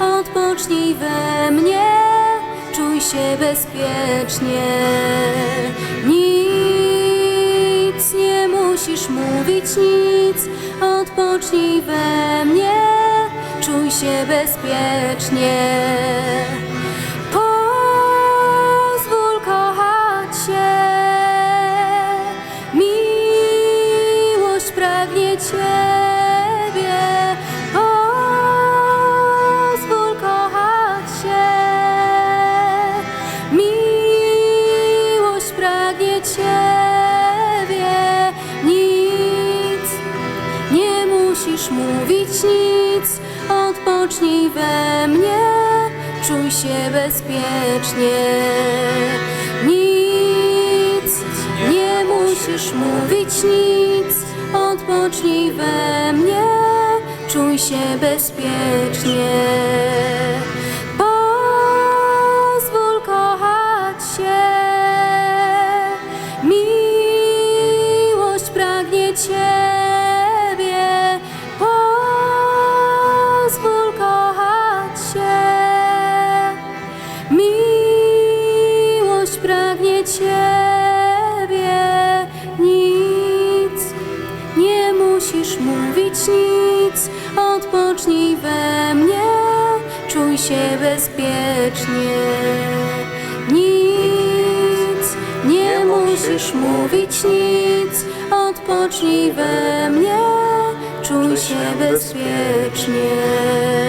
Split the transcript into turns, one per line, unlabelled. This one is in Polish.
Odpocznij we mnie, czuj się bezpiecznie. Nic nie musisz mówić, nic. Odpocznij we mnie, czuj się bezpiecznie. Pozwól Ciebie. Nic nie musisz mówić nic, odpocznij we mnie, czuj się bezpiecznie. Nic nie musisz mówić nic, odpocznij we mnie, czuj się bezpiecznie. Pragnie Ciebie, nic nie musisz mówić nic, odpocznij we mnie, czuj się bezpiecznie. Nic nie musisz mówić. nic, odpocznij we mnie, czuj się bezpiecznie.